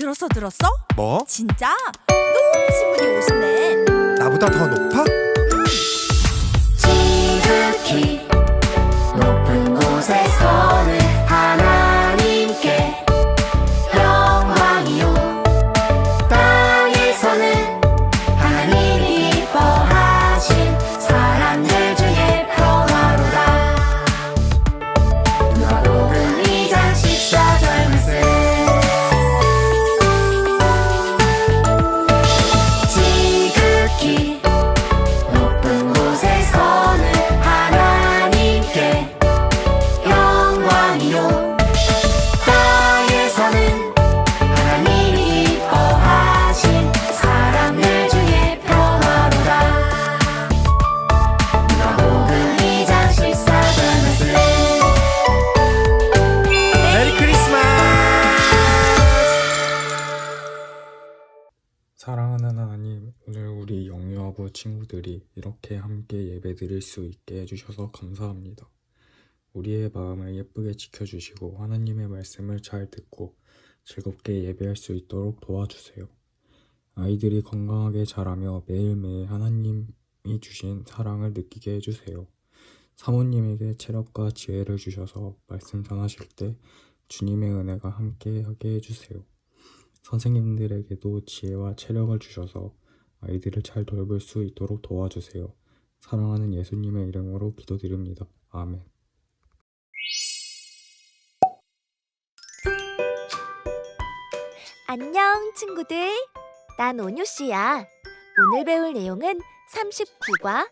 들었어 들었어? 뭐? 진짜 높으신 분이 오시네. 나보다 더 높아? 지극히 친구들이 이렇게 함께 예배 드릴 수 있게 해주셔서 감사합니다. 우리의 마음을 예쁘게 지켜주시고 하나님의 말씀을 잘 듣고 즐겁게 예배할 수 있도록 도와주세요. 아이들이 건강하게 자라며 매일매일 하나님이 주신 사랑을 느끼게 해주세요. 사모님에게 체력과 지혜를 주셔서 말씀 전하실 때 주님의 은혜가 함께 하게 해주세요. 선생님들에게도 지혜와 체력을 주셔서 아이들을 잘 돌볼 수 있도록 도와주세요. 사랑하는 예수님의 이름으로 기도드립니다. 아멘. 안녕, 친구들. 난 온유 씨야. 오늘 배울 내용은 39과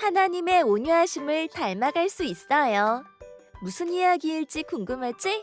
하나님의 온유하심을 닮아갈 수 있어요. 무슨 이야기일지 궁금하지?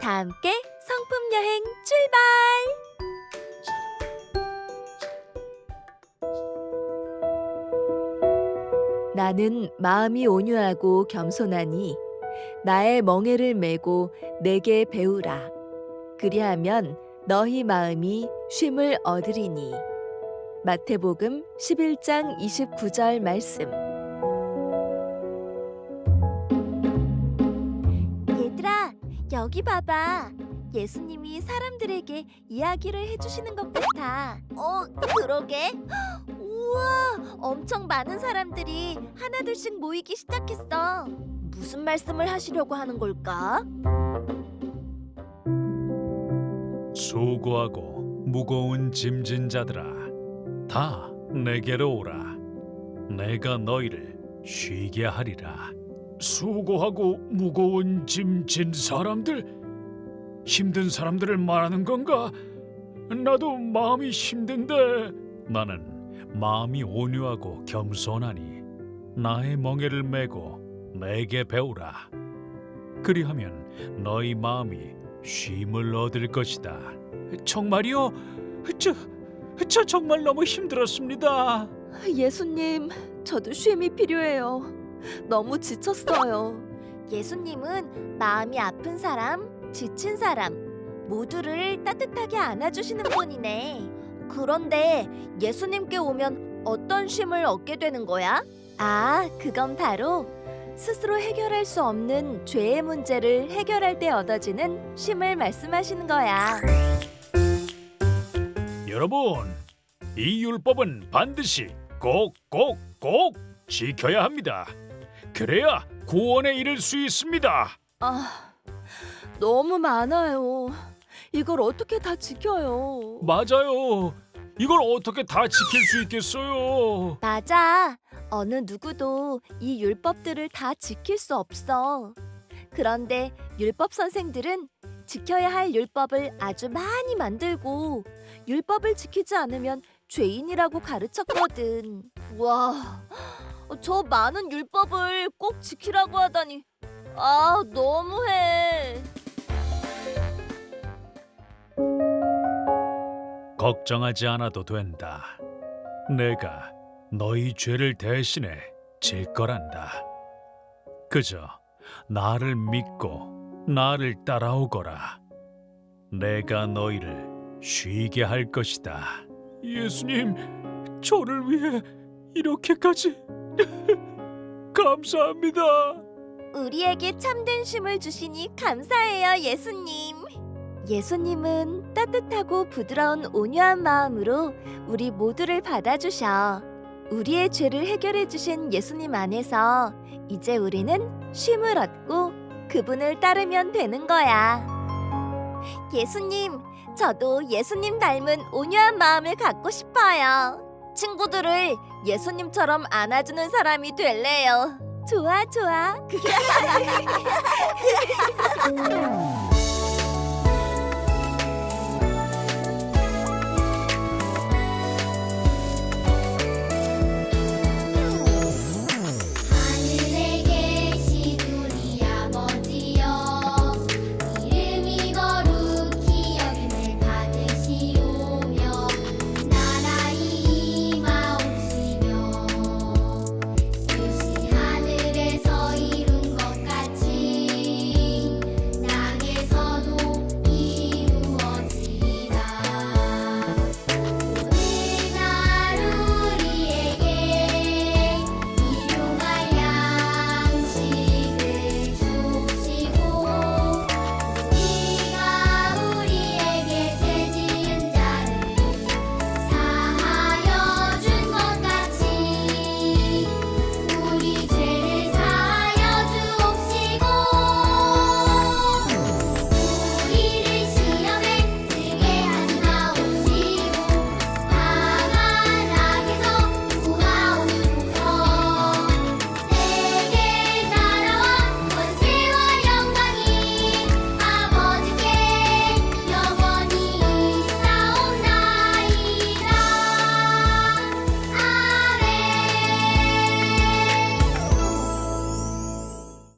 다 함께 성품 여행 출발! 나는 마음이 온유하고 겸손하니 나의 멍에를 메고 내게 배우라. 그리하면 너희 마음이 쉼을 얻으리니. 마태복음 11장 29절 말씀. 얘들아, 여기 봐봐. 예수님이 사람들에게 이야기를 해주시는 것 같아. 어, 그러게. 우와, 엄청 많은 사람들이 하나둘씩 모이기 시작했어. 무슨 말씀을 하시려고 하는 걸까? 수고하고 무거운 짐진 자들아 다 내게로 오라 내가 너희를 쉬게 하리라 수고하고 무거운 짐진 사람들 힘든 사람들을 말하는 건가 나도 마음이 힘든데 나는 마음이 온유하고 겸손하니 나의 멍에를 메고 내게 배우라 그리하면 너희 마음이 쉼을 얻을 것이다. 정말이요? 저, 저 정말 너무 힘들었습니다. 예수님, 저도 쉼이 필요해요. 너무 지쳤어요. 예수님은 마음이 아픈 사람, 지친 사람 모두를 따뜻하게 안아주시는 분이네. 그런데 예수님께 오면 어떤 쉼을 얻게 되는 거야? 아, 그건 바로 스스로 해결할 수 없는 죄의 문제를 해결할 때 얻어지는 쉼을 말씀하시는 거야. 여러분, 이 율법은 반드시 꼭꼭꼭 지켜야 합니다. 그래야 구원에 이를 수 있습니다. 아, 너무 많아요. 이걸 어떻게 다 지켜요? 맞아요. 이걸 어떻게 다 지킬 수 있겠어요? 맞아. 어느 누구도 이 율법들을 다 지킬 수 없어. 그런데 율법 선생들은 지켜야 할 율법을 아주 많이 만들고 율법을 지키지 않으면 죄인이라고 가르쳤거든. 와, 저 많은 율법을 꼭 지키라고 하다니. 아, 너무해. 걱정하지 않아도 된다. 내가 너희 죄를 대신해 질 거란다. 그저 나를 믿고 나를 따라오거라. 내가 너희를 쉬게 할 것이다. 예수님, 저를 위해 이렇게까지 감사합니다. 우리에게 참된 쉼을 주시니 감사해요, 예수님. 예수님은 따뜻하고 부드러운 온유한 마음으로 우리 모두를 받아주셔. 우리의 죄를 해결해 주신 예수님 안에서 이제 우리는 쉼을 얻고 그분을 따르면 되는 거야. 예수님, 저도 예수님 닮은 온유한 마음을 갖고 싶어요. 친구들을 예수님처럼 안아주는 사람이 될래요. 좋아, 좋아.